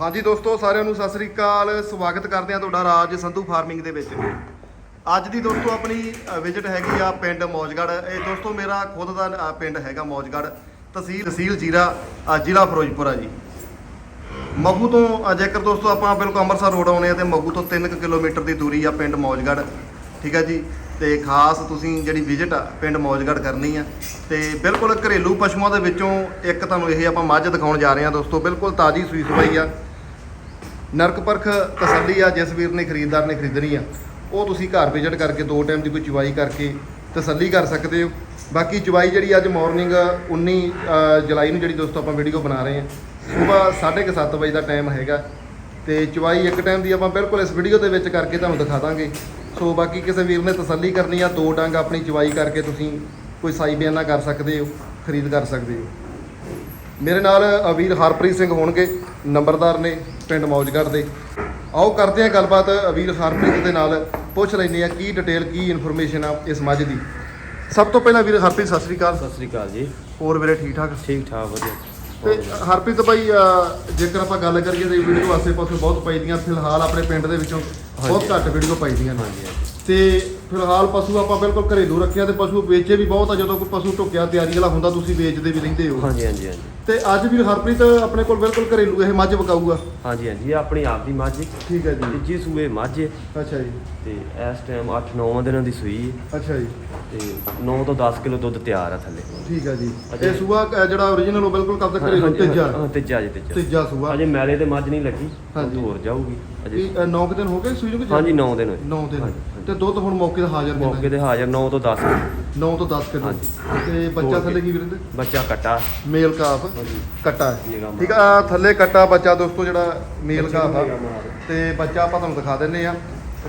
ਹਾਂਜੀ ਦੋਸਤੋ, ਸਾਰਿਆਂ ਨੂੰ ਸਤਿ ਸ੍ਰੀ ਅਕਾਲ। ਸਵਾਗਤ ਕਰਦੇ ਹਾਂ ਤੁਹਾਡਾ ਰਾਜ ਸੰਧੂ ਫਾਰਮਿੰਗ ਦੇ ਵਿੱਚ। ਅੱਜ ਦੀ ਦੋਸਤੋ, ਆਪਣੀ ਵਿਜ਼ਿਟ ਹੈਗੀ ਆ ਪਿੰਡ ਮੌਜਗੜ ਇਹ ਦੋਸਤੋ, ਮੇਰਾ ਖੁਦ ਦਾ ਪਿੰਡ ਹੈਗਾ ਮੌਜਗੜ ਤਹਿਸੀਲ ਤਹਿਸੀਲ ਜੀਰਾ ਜ਼ਿਲ੍ਹਾ ਫਿਰੋਜ਼ਪੁਰ ਆ ਜੀ। ਮਗੂ ਤੋਂ ਜੇਕਰ ਦੋਸਤੋ ਆਪਾਂ ਬਿਲਕੁਲ ਅੰਮ੍ਰਿਤਸਰ ਰੋਡ ਆਉਣੇ ਆ ਤੇ ਮਗੂ ਤੋਂ 3 ਕਿਲੋਮੀਟਰ ਦੀ ਦੂਰੀ ਆ ਪਿੰਡ ਮੌਜਗੜ ਠੀਕ ਹੈ ਜੀ। ਤੇ ਖਾਸ ਤੁਸੀਂ ਜਿਹੜੀ ਵਿਜ਼ਿਟ ਆ, ਪਿੰਡ ਮੌਜਗੜ ਕਰਨੀ ਆ। ਤੇ ਬਿਲਕੁਲ ਘਰੇਲੂ ਪਸ਼ੂਆਂ ਦੇ ਵਿੱਚੋਂ ਇੱਕ ਤੁਹਾਨੂੰ ਇਹ ਆਪਾਂ ਮੱਝ ਦਿਖਾਉਣ ਜਾ ਰਹੇ ਹਾਂ ਦੋਸਤੋ, ਬਿਲਕੁਲ ਤਾਜ਼ੀ ਸੂਈ ਸਵਾਈ ਆ। ਨਰਕ ਪਰਖ ਤਸੱਲੀ ਆ, ਜਿਸ ਵੀਰ ਨੇ, ਖਰੀਦਦਾਰ ਨੇ ਖਰੀਦਣੀ ਆ। ਉਹ ਤੁਸੀਂ ਘਰ ਵਿਜ਼ਿਟ ਕਰਕੇ, ਦੋ ਟਾਈਮ ਦੀ ਕੋਈ ਚਵਾਈ ਕਰਕੇ ਤਸੱਲੀ ਕਰ ਸਕਦੇ ਹੋ। ਬਾਕੀ ਚਵਾਈ ਜਿਹੜੀ ਅੱਜ ਮਾਰਨਿੰਗ 19 ਜੁਲਾਈ ਨੂੰ ਜਿਹੜੀ ਦੋਸਤੋ ਆਪਾਂ ਵੀਡੀਓ ਬਣਾ ਰਹੇ ਹਾਂ ਸਵੇਰ 7:30 ਵਜੇ ਦਾ ਟਾਈਮ ਹੈਗਾ। ਤੇ ਚਵਾਈ ਇੱਕ ਟਾਈਮ ਦੀ ਆਪਾਂ ਬਿਲਕੁਲ ਇਸ ਵੀਡੀਓ ਦੇ ਵਿੱਚ ਕਰਕੇ ਤੁਹਾਨੂੰ ਦਿਖਾ ਦਾਂਗੇ। ਸੋ ਬਾਕੀ ਕਿਸੇ ਵੀਰ ਨੇ ਤਸੱਲੀ ਕਰਨੀ ਆ ਦੋ ਡੰਗ ਆਪਣੀ ਚੁਵਾਈ ਕਰਕੇ ਤੁਸੀਂ ਕੋਈ ਸਾਈ ਬਿਆਨਾ ਕਰ ਸਕਦੇ ਹੋ ਖਰੀਦ ਕਰ ਸਕਦੇ ਹੋ। ਮੇਰੇ ਨਾਲ ਅ, ਵੀਰ ਹਰਪ੍ਰੀਤ ਸਿੰਘ ਹੋਣਗੇ ਨੰਬਰਦਾਰ ਨੇ ਪਿੰਡ ਮੌਜਗੜ੍ਹ ਦੇ। ਆਓ ਕਰਦੇ ਹਾਂ ਗੱਲਬਾਤ ਅ, ਵੀਰ ਹਰਪ੍ਰੀਤ ਦੇ ਨਾਲ। ਪੁੱਛ ਲੈਂਦੇ ਆ ਕੀ ਡਿਟੇਲ ਕੀ ਇਨਫੋਰਮੇਸ਼ਨ ਆ ਇਸ ਮੱਝ ਦੀ। ਸਭ ਤੋਂ ਪਹਿਲਾਂ ਵੀਰ ਹਰਪ੍ਰੀਤ ਸਤਿ ਸ੍ਰੀ ਅਕਾਲ। ਸਤਿ ਸ੍ਰੀ ਅਕਾਲ ਜੀ। ਹੋਰ ਵੀਰੇ ਠੀਕ ਠਾਕ? ਠੀਕ ਠਾਕ ਵਧੀਆ। ਤੇ ਹਰਪ੍ਰੀਤ ਭਾਈ ਜੇਕਰ ਆਪਾਂ ਗੱਲ ਕਰੀਏ ਤੇ ਵੀਡੀਓ ਆਸੇ ਪਾਸੇ ਬਹੁਤ ਪਾਈਦੀਆਂ ਫਿਲਹਾਲ ਆਪਣੇ ਪਿੰਡ ਦੇ ਵਿੱਚੋਂ ਬਹੁਤ। ਘੱਟ ਵੀਡੀਓ ਪਾਈਦੀਆਂ ਨੇ ਹਾਂਜੀ ਹਾਂਜੀ ਤੇ ਫਿਲਹਾਲ ਪਸ਼ੂ ਆਪਾਂ ਬਿਲਕੁਲ ਘਰੇਲੂ ਰੱਖਿਆ ਤੇ ਪਸ਼ੂ ਵੇਚੇ ਵੀ ਬਹੁਤ ਆ ਜਦੋਂ ਕੋਈ ਪਸ਼ੂ ਢੁੱਕਿਆ ਤਿਆਰੀ ਵਾਲਾ ਹੁੰਦਾ ਤੁਸੀਂ ਵੇਚਦੇ ਵੀ ਰਹਿੰਦੇ ਹੋ। ਹਾਂਜੀ ਹਾਂਜੀ ਹਾਂਜੀ। ਤੇ ਅੱਜ ਵੀਰ ਹਰਪ੍ਰੀਤ ਆਪਣੇ ਕੋਲ ਬਿਲਕੁਲ ਘਰੇਲੂ ਇਹ ਮੱਝ ਵਿਕਾਊਗਾ? ਹਾਂਜੀ ਹਾਂਜੀ ਇਹ ਆਪਣੀ ਆਪ ਦੀ ਮੱਝ ਹੈ। ਠੀਕ ਹੈ ਜੀ। ਤੀਜੀ ਸੂਏ ਮੱਝ ਹੈ ਅੱਛਾ ਜੀ। ਤੇ ਇਸ ਟਾਈਮ 8-9 ਦਿਨਾਂ ਦੀ ਸੂਈ ਹੈ ਅੱਛਾ ਜੀ। ਤੇ 9 ਤੋਂ 10 ਕਿਲੋ ਦੁੱਧ ਤਿਆਰ ਆ ਥੱਲੇ। ਠੀਕ ਹੈ ਜੀ। ਇਹ ਸੂਆ ਅ, ਜਿਹੜਾ origignal ਉਹ ਬਿਲਕੁਲ ਕਦ ਤੱਕ ਘਰੇਲੂ? ਤੀਜਾ। ਹਾਂ ਤੀਜਾ ਜੀ ਤੀਜਾ। ਤੀਜਾ ਸੂਆ। ਅਜੇ ਮੈਲੇ ਤੇ ਮੱਝ ਨਹੀਂ ਲੱਗੀ ਹਾਂਜੀ। ਹੋਰ ਜਾਊਗੀ। ਅਜੇ 9 ਦਿਨ ਹੋ ਗਏ ਸੂਈ ਨੂੰ ਕਿ ਹਾਂਜੀ 9 ਦਿਨ ਹੋਏ। 9 ਦਿਨ। ਹਾਂਜੀ। ਤੇ ਦੁੱਧ ਹੁਣ ਮੌਕੇ ਤੇ ਹਾਜ਼ਰ ਮੌਕੇ ਤੇ ਹਾਜ਼ਰ 9 ਤੋਂ 10 9 ਤੋਂ 10 ਕਿਲੋ। ਹਾਂਜੀ। ਤੇ ਬੱਚਾ ਥੱਲੇ ਕੀ? ਵੀਰੇ? ਬੱਚਾ ਕੱਟਾ। ਮੇਲ ਕਾਫ। ਕੱਟਾ। ਨਿਗਾਹ ਮਾਰ। ਠੀਕ ਆ ਥੱਲੇ ਕੱਟਾ ਬੱਚਾ ਦੋਸਤੋ ਜਿਹੜਾ ਮੇਲ ਬੱਚੇ ਨੂੰ ਕਾਫ ਆ। ਨਿਗਾਹ ਮਾਰ। ਤੇ ਬੱਚਾ ਆਪਾਂ ਤੁਹਾਨੂੰ ਦਿਖਾ ਦਿੰਨੇ ਆ।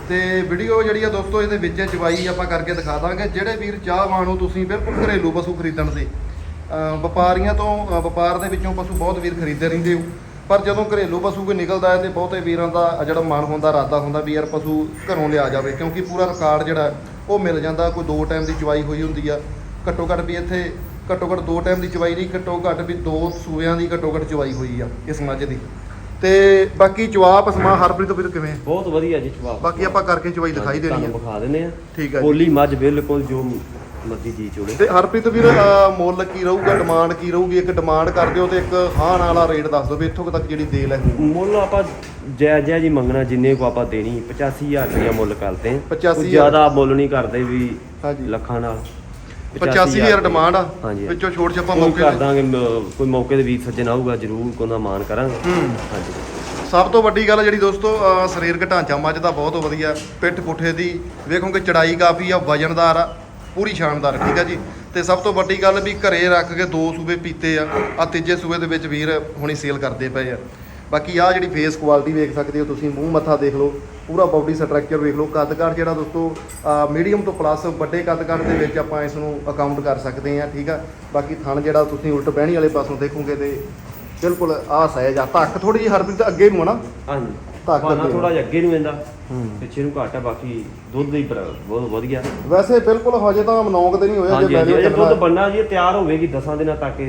ਤੇ ਵੀਡੀਓ ਜਿਹੜੀ ਆ ਦੋਸਤੋ ਇਹਦੇ ਵਿੱਚ ਜਵਾਈ ਆਪਾਂ ਕਰਕੇ ਦਿਖਾ ਦਾਂਗੇ। ਜਿਹੜੇ ਵੀਰ ਚਾਹਵਾਨ ਹੋ ਤੁਸੀਂ ਬਿਲਕੁਲ ਘਰੇਲੂ ਪਸ਼ੂ ਖਰੀਦਣ ਦੇ। ਅਹ ਵਪਾਰੀਆਂ ਤੋਂ ਅਹ ਵਪਾਰ ਦੇ ਵਿੱਚੋਂ ਪਸ਼ੂ ਬਹੁਤ ਵੀਰ ਖਰੀਦਦੇ ਰਹਿੰਦੇ ਹੋ। ਪਰ ਜਦੋਂ ਘਰੇਲੂ ਪਸ਼ੂ ਕੋਈ ਨਿਕਲਦਾ ਹੈ ਤੇ ਬਹੁਤੇ ਵੀਰਾਂ ਦਾ ਜਿਹੜਾ ਮਨ ਹੁੰਦਾ ਇਰਾਦਾ ਹੁੰਦਾ ਵੀ ਯਾਰ ਪਸ਼ੂ ਘਰੋਂ ਲਿਆ ਜਾਵੇ ਕਿਉਂਕਿ ਪੂਰਾ ਰਿਕਾਰਡ ਜਿਹੜਾ ਉਹ ਮਿਲ ਜਾਂਦਾ ਕੋਈ ਦੋ ਟਾਈਮ ਦੀ ਚਵਾਈ ਹੋਈ ਹੁੰਦੀ ਆ। ਘੱਟੋ ਘੱਟ ਵੀ ਇੱਥੇ ਘੱਟੋ ਘੱਟ ਦੋ ਟਾਈਮ ਦੀ ਚਵਾਈ ਨਹੀਂ ਘੱਟੋ ਘੱਟ ਵੀ ਦੋ ਸੂਬਿਆਂ ਦੀ ਘੱਟੋ ਘੱਟ ਚਵਾਈ ਹੋਈ ਆ ਇਸ ਮੱਝ ਦੀ। ਤੇ ਬਾਕੀ ਜਵਾਬ ਸਮਾ ਹਰਪ੍ਰੀਤ ਵੀਰ ਕਿਵੇਂ? ਬਹੁਤ ਵਧੀਆ ਜੀ ਜਵਾਬ। ਬਾਕੀ ਆਪਾਂ ਕਰਕੇ ਚਵਾਈ ਦਿਖਾਈ ਦੇਣੀ ਆ। ਵਿਖਾ ਦਿੰਨੇ ਆ। ਠੀਕ ਆ ਜੀ। ਬੋਲੀ ਮੱਝ ਬਿਲਕੁਲ ਜੋ ਮਰਜ਼ੀ ਜੀ ਚੋਲੇ। ਤੇ ਹਰਪ੍ਰੀਤ ਵੀਰ ਅਹ, ਮੁੱਲ ਕੀ ਰਹੂਗਾ ਡਿਮਾਂਡ ਕੀ ਰਹੂਗੀ? ਇੱਕ ਡਿਮਾਂਡ ਕਰ ਦਿਓ ਤੇ ਇੱਕ ਹਾਂ ਨਾਲ ਵਾਲਾ ਰੇਟ ਦੱਸ ਦਿਓ ਵੀ ਇੱਥੋਂ ਕੁ ਤੱਕ ਜਿਹੜੀ ਦੇਲ ਹੈ ਮੁੱਲ ਆਪਾਂ ਜੈ ਜੈ ਜੀ ਮੰਗਣਾ ਜਿੰਨੇ ਕੋ ਆਪਾਂ ਦੇਣੀ 85000 ਰੁਪਇਆ ਮੁੱਲ ਕਰਦੇ ਆ 85,000 ਕੋਈ ਜ਼ਿਆਦਾ ਮੁੱਲ ਨਹੀਂ ਕਰਦੇ ਵੀ ਹਾਂਜੀ। ਲੱਖਾਂ ਨਾਲ। 85000 ਡਿਮਾਂਡ ਆ? ਹਾਂਜੀ। ਵਿੱਚੋਂ ਛੋੜ ਛੱਪਾ ਕੋਈ ਮੌਕੇ ਕਰ ਤੇ ਦਾਂਗੇ ਮ- ਕੋਈ ਮੌਕੇ ਦੇ ਵੀਰ ਸੱਜਣ ਆਊਗਾ ਜ਼ਰੂਰ ਕੋਨਾ ਮਾਨ ਕਰਾਂਗੇ। ਹੂੰ। ਹਾਂਜੀ। ਸਭ ਤੋਂ ਵੱਡੀ ਗੱਲ ਜਿਹੜੀ ਦੋਸਤੋ ਅਹ, ਸਰੀਰਕ ਢਾਂਚਾ ਮੱਝ ਦਾ ਬਹੁਤ ਵਧੀਆ। ਪਿੱਠ ਪੁੱਠੇ ਦੀ ਵੇਖੋਗੇ ਚੜਾਈ ਕਾਫੀ ਆ ਵਜਨਦਾਰ ਆ। ਪੂਰੀ ਸ਼ਾਨਦਾਰ, ਠੀਕ ਆ ਜੀ? ਤੇ ਸਭ ਤੋਂ ਵੱਡੀ ਗੱਲ ਵੀ ਘਰੇ ਰੱਖ ਕੇ ਦੋ ਸੂਬੇ ਪੀਤੇ ਆ ਆ ਤੀਜੇ ਸੂਬੇ ਦੇ ਵਿੱਚ ਵੀਰ ਹੁਣੀ ਸੇਲ ਕਰਦੇ ਪਏ ਆ। ਬਾਕੀ ਆ ਜਿਹੜੀ ਫੇਸ ਕੁਆਲਿਟੀ ਵੇਖ ਸਕਦੇ ਹੋ ਤੁਸੀਂ, ਮੂੰਹ ਮੱਥਾ ਦੇਖ ਲਓ, ਪੂਰਾ ਬਾਡੀ ਸਟਰਕਚਰ ਵੇਖ ਲਓ। ਕੱਦ ਕਾਠ ਜਿਹੜਾ ਦੋਸਤੋ ਮੀਡੀਅਮ ਤੋਂ ਪਲੱਸ ਵੱਡੇ ਕੱਦ ਕਾਠ ਦੇ ਵਿੱਚ ਆਪਾਂ ਇਸ ਨੂੰ ਅਕਾਊਂਟ ਕਰ ਸਕਦੇ ਹਾਂ, ਠੀਕ ਆ? ਬਾਕੀ ਥਣ ਜਿਹੜਾ ਤੁਸੀਂ ਉਲਟ ਬਹਿਣੀ ਵਾਲੇ ਪਾਸੋਂ ਦੇਖੋਗੇ ਤੇ ਬਿਲਕੁਲ ਆ ਸਹਿਜ ਆ। ਧੱਕ ਥੋੜੀ ਜਿਹੀ ਹਰਪ੍ਰੀਤ ਅੱਗੇ ਨੂੰ ਆ ਨਾ? ਹਾਂਜੀ। ਪਾਣਾ। ਥੋੜਾ ਜਿਹਾ ਅੱਗੇ ਨੂੰ ਹੂੰ ਪਿੱਛੇ ਨੂੰ ਘੱਟ ਬਾਕੀ ਦੁੱਧ ਦੀ ਬਹੁਤ ਵਧੀਆ ਵੈਸੇ ਬਿਲਕੁਲ ਹਜੇ ਤਾਂ ਮਨੌਕ ਤੇ ਨਹੀਂ ਹੋਇਆ ਹਾਂਜੀ value ਇਹ ਦੁੱਧ ਬੰਨਾ ਜੀ ਤਿਆਰ ਹੋਵੇਗੀ 10 ਦਿਨਾਂ ਤੱਕ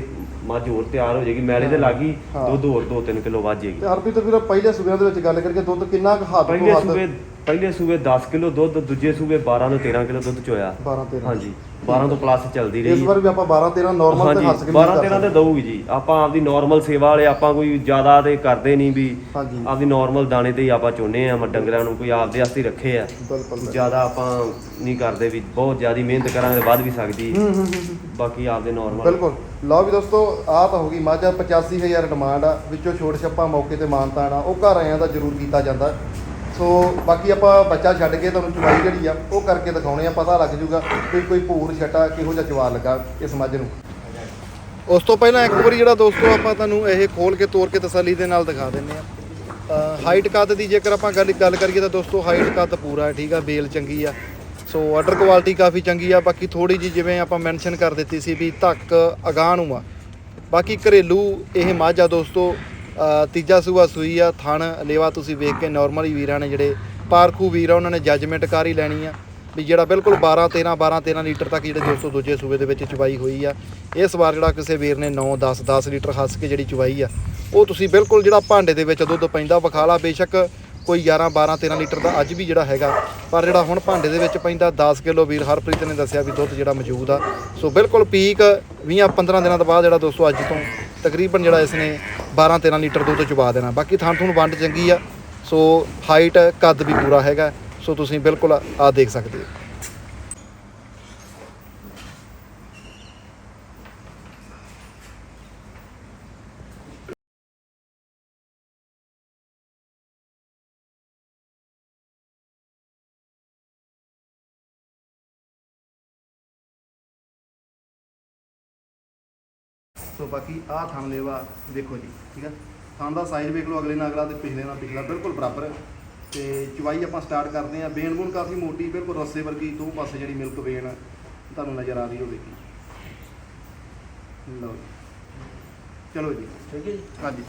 ਮੱਝ ਹੋਰ ਤਿਆਰ ਹੋ ਜਾਏਗੀ ਮੈਲੇ ਤੇ ਲੱਗੀ। ਦੁੱਧ ਹੋਰ 2-3 ਕਿਲੋ ਵੱਧ ਜਾਏਗੀ ਤੇ ਹਰਪ੍ਰੀਤ ਵੀਰ ਪਹਿਲੇ ਸੂਬਿਆਂ ਦੇ ਵਿੱਚ ਗੱਲ ਕਰੀਏ ਦੁੱਧ ਕਿੰਨਾ ਕੁ ਹੱਦ ਪਹਿਲੇ ਤੋਂ ਸੂਬੇ ਪਹਿਲੇ ਸੂਬੇ 10 ਕਿਲੋ ਦੁੱਧ ਦੂਜੇ ਸੂਬੇ 12 ਤੋਂ 13 ਕਿਲੋ ਦੁੱਧ ਚੋਇਆ। 12 13 ਹਾਂਜੀ 12 ਤੋਂ ਪਲੱਸ ਚੱਲਦੀ ਇਸ ਰਹੀ ਵਾਰ ਵੀ ਆਪਾਂ 12 13 ਨਾਰਮਲ ਤੇ ਹੱਸ ਕੇ 12 13 ਤੇ ਦਊਗੀ ਜੀ। ਆਪਾਂ ਆਪਦੀ ਨਾਰਮਲ ਸੇਵਾ ਵਾਲੇ ਆਪਾਂ ਕੋਈ ਜ਼ਿਆਦਾ ਤੇ ਕਰਦੇ ਨਹੀਂ ਵੀ ਹਾਂਜੀ। ਆਪਦੀ ਨਾਰਮਲ ਦਾਣੇ ਤੇ ਹੀ ਆਪਾਂ ਚੋਨੇ ਆ ਡੰਗਰਾਂ ਨੂੰ ਕੋਈ ਆਪਦੇ ਵਾਸਤੇ ਹੀ ਰੱਖੇ ਆ। ਜ਼ਿਆਦਾ ਆਪਾਂ ਨਹੀਂ ਕਰਦੇ ਵੀ ਬਹੁਤ ਜ਼ਿਆਦੀ ਮਿਹਨਤ ਕਰਾਂਗੇ ਵੱਧ ਵੀ ਸਕਦੀ। ਹੂੰ ਹੂੰ ਹੂੰ ਬਾਕੀ ਆਪਦੇ ਨਾਰਮਲ ਬਿਲਕੁਲ। ਲਓ ਵੀ ਦੋਸਤੋ ਆਹ ਤਾਂ ਹੋ ਗਈ ਮਾਝਾ 85000 ਡਿਮਾਂਡ ਆ। ਵਿੱਚੋਂ ਛੋਟ ਛੱਪਾ ਮੌਕੇ ਤੇ ਮਾਨਤਾਨ ਆ। ਉਹ ਘਰ ਆਇਆਂ ਦਾ ਜ਼ਰੂਰ ਕੀਤਾ ਜਾਂਦਾ। ਸੋ ਬਾਕੀ ਆਪਾਂ ਬੱਚਾ ਛੱਡ ਕੇ ਤੁਹਾਨੂੰ ਚਵਾਈ ਜਿਹੜੀ ਆ, ਉਹ ਕਰਕੇ ਦਿਖਾਉਣੇ ਆ, ਪਤਾ ਲੱਗ ਜੂਗਾ ਕਿ ਕੋਈ ਭੂਰ ਛਟਾ ਕਿਹੋ ਜਿਹਾ ਚਵਾ ਲੱਗਾ ਇਸ ਮੱਝ ਨੂੰ। ਉਸ ਤੋਂ ਪਹਿਲਾਂ ਇੱਕ ਵਾਰੀ ਜਿਹੜਾ ਦੋਸਤੋ ਆਪਾਂ ਤੁਹਾਨੂੰ ਇਹ ਖੋਲ ਕੇ ਤੋੜ ਕੇ ਤਸੱਲੀ ਦੇ ਨਾਲ ਦਿਖਾ ਦਿੰਨੇ ਆ। ਹਾਈਟ ਕੱਦ ਦੀ ਜੇਕਰ ਆਪਾਂ ਗੱਲ ਗੱਲ ਕਰੀਏ ਤਾਂ ਦੋਸਤੋ ਹਾਈਟ ਕੱਦ ਪੂਰਾ ਹੈ, ਠੀਕ ਆ, ਬੇਲ ਚੰਗੀ ਆ। ਸੋ ਆਰਡਰ ਕੁਆਲਿਟੀ ਕਾਫੀ ਚੰਗੀ ਆ, ਬਾਕੀ ਥੋੜੀ ਜੀ ਜਿਵੇਂ ਆਪਾਂ ਮੈਂਸ਼ਨ ਕਰ ਦਿੱਤੀ ਸੀ ਵੀ ਧੱਕ ਅਗਾਂਹ ਨੂੰ ਆ। ਬਾਕੀ ਘਰੇਲੂ ਇਹ ਮੱਝ ਆ ਦੋਸਤੋ ਤੀਜਾ ਸੂਆ ਸੂਈ ਆ, ਥਣ, ਲੇਵਾ ਤੁਸੀਂ ਵੇਖ ਕੇ ਨਾਰਮਲ ਵੀਰਾਂ ਨੇ ਜਿਹੜੇ ਪਾਰਖੂ ਵੀਰ ਆ, ਉਹਨਾਂ ਨੇ ਜੱਜਮੈਂਟ ਕਰ ਹੀ ਲੈਣੀ ਆ ਵੀ ਜਿਹੜਾ ਬਿਲਕੁਲ 12 13 12 13 ਲੀਟਰ ਤੱਕ ਜਿਹੜੇ ਦੋਸਤੋ ਦੂਜੇ ਸੂਬੇ ਦੇ ਵਿੱਚ ਚਵਾਈ ਹੋਈ ਆ। ਇਸ ਵਾਰ ਜਿਹੜਾ ਕਿਸੇ ਵੀਰ ਨੇ 9 10 10 ਲੀਟਰ ਹੱਸ ਕੇ ਜਿਹੜੀ ਚਵਾਈ ਆ, ਉਹ ਤੁਸੀਂ ਬਿਲਕੁਲ ਜਿਹੜਾ ਭਾਂਡੇ ਦੇ ਵਿੱਚ ਦੁੱਧ ਪੈਂਦਾ, ਵਿਖਾਲਾ ਬੇਸ਼ੱਕ ਕੋਈ 11 12 13 ਲੀਟਰ ਦਾ ਅੱਜ ਵੀ ਜਿਹੜਾ ਹੈਗਾ, ਪਰ ਜਿਹੜਾ ਹੁਣ ਭਾਂਡੇ ਦੇ ਵਿੱਚ ਪੈਂਦਾ 10 ਕਿਲੋ ਵੀਰ ਹਰਪ੍ਰੀਤ ਨੇ ਦੱਸਿਆ ਵੀ ਦੁੱਧ ਜਿਹੜਾ ਮੌਜੂਦ ਆ। ਸੋ ਬਿਲਕੁਲ ਪੀਕ 20 15 ਦਿਨਾਂ ਤੋਂ ਬਾਅਦ ਜਿਹੜਾ ਦੋਸਤੋ ਅੱਜ ਤੋਂ ਤਕਰੀਬਨ ਜਿਹੜਾ ਇਸ ਨੇ 12 13 ਲੀਟਰ ਦੁੱਧ ਚੁਬਾ ਦੇਣਾ। ਬਾਕੀ ਥਾਂ ਥੂਣ ਵੰਡ ਚੰਗੀ ਆ, ਸੋ ਹਾਈਟ ਕੱਦ ਵੀ ਪੂਰਾ ਹੈਗਾ, ਸੋ ਤੁਸੀਂ ਬਿਲਕੁਲ ਆ ਦੇਖ ਸਕਦੇ ਹੋ। ਸੋ ਬਾਕੀ ਆਹ ਥਣ ਲੇਵਾ ਦੇਖੋ ਜੀ ਠੀਕ ਹੈ ਥਣ ਦਾ ਸਾਈਜ਼ ਵੇਖ ਲਓ ਅਗਲੇ ਨਾਲ ਅਗਲਾ ਤੇ ਪਿਛਲੇ ਨਾਲ ਪਿਛਲਾ ਬਿਲਕੁਲ ਬਰਾਬਰ। ਤੇ ਚਵਾਈ ਆਪਾਂ ਸਟਾਰਟ ਕਰਦੇ ਹਾਂ। ਬੇਨ ਬੂਨ ਕਾਫੀ ਮੋਟੀ ਬਿਲਕੁਲ ਰੱਸੇ ਵਰਗੀ ਦੋ ਪਾਸੇ ਜਿਹੜੀ ਮਿਲਕ ਵੇਨ ਤੁਹਾਨੂੰ ਨਜ਼ਰ ਆ ਰਹੀ ਹੋਵੇਗੀ। ਲਓ ਜੀ। ਚਲੋ ਜੀ। ਠੀਕ ਹੈ ਜੀ। ਹਾਂਜੀ।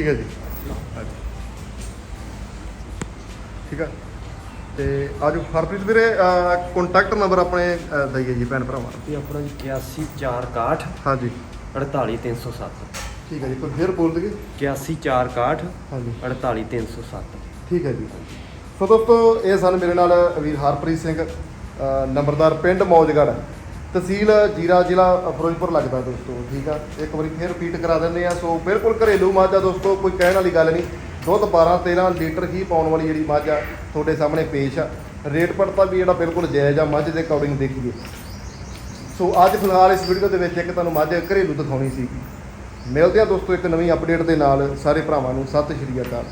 ਠੀਕ ਹੈ ਜੀ। ਠੀਕ ਹੈ ਤੇ ਆਜੋ ਹਰਪ੍ਰੀਤ ਵੀਰੇ ਕੰਟੈਕਟ ਨੰਬਰ ਆਪਣੇ ਅਹ, ਦਈਏ ਜੀ ਭੈਣ ਭਰਾਵਾਂ ਨੂੰ। ਇਹ ਆਪਣਾ ਜੀ 81461 ਹਾਂਜੀ। 48307 ਠੀਕ ਹੈ ਜੀ ਕੋਈ ਫੇਰ ਬੋਲ ਦਈਏ। 81461 ਹਾਂਜੀ। 48307 ਠੀਕ ਹੈ ਜੀ। ਸੋ ਦੋਸਤੋ ਇਹ ਸਨ ਮੇਰੇ ਨਾਲ ਵੀਰ ਹਰਪ੍ਰੀਤ ਸਿੰਘ ਅ, ਨੰਬਰਦਾਰ ਪਿੰਡ ਮੌਜਗੜ੍ਹ। ਤਹਿਸੀਲ ਜੀਰਾ ਜ਼ਿਲ੍ਹਾ ਫਿਰੋਜ਼ਪੁਰ ਲੱਗਦਾ ਦੋਸਤੋ, ਠੀਕ ਆ? ਇੱਕ ਵਾਰੀ ਫੇਰ ਰਿਪੀਟ ਕਰਾ ਦਿੰਦੇ ਆ, ਸੋ ਬਿਲਕੁਲ ਘਰੇਲੂ ਮੱਝ ਆ ਦੋਸਤੋ, ਕੋਈ ਕਹਿਣ ਵਾਲੀ ਗੱਲ ਨਹੀਂ। ਦੁੱਧ 12 13 ਲੀਟਰ ਹੀ ਪਾਉਣ ਵਾਲੀ ਜਿਹੜੀ ਮੱਝ ਆ ਤੁਹਾਡੇ ਸਾਹਮਣੇ ਪੇਸ਼ ਆ। ਰੇਟ ਪੜਤਾ ਵੀ ਜਿਹੜਾ ਬਿਲਕੁਲ ਜਾਇਜ਼ ਆ, ਮੱਝ ਦੇ ਅਕੋਰਡਿੰਗ ਦੇਖੀਏ। ਸੋ ਅੱਜ ਫਿਲਹਾਲ ਇਸ ਵੀਡੀਓ ਦੇ ਵਿੱਚ ਇੱਕ ਤੁਹਾਨੂੰ ਮੱਝ ਘਰੇਲੂ ਦਿਖਾਉਣੀ ਸੀ। ਮਿਲਦੇ ਆ ਦੋਸਤੋ ਇੱਕ ਨਵੀਂ ਅਪਡੇਟ ਦੇ ਨਾਲ ਸਾਰੇ ਭਰਾਵਾਂ ਨੂੰ। ਸਤਿ ਸ਼੍ਰੀ ਅਕਾਲ।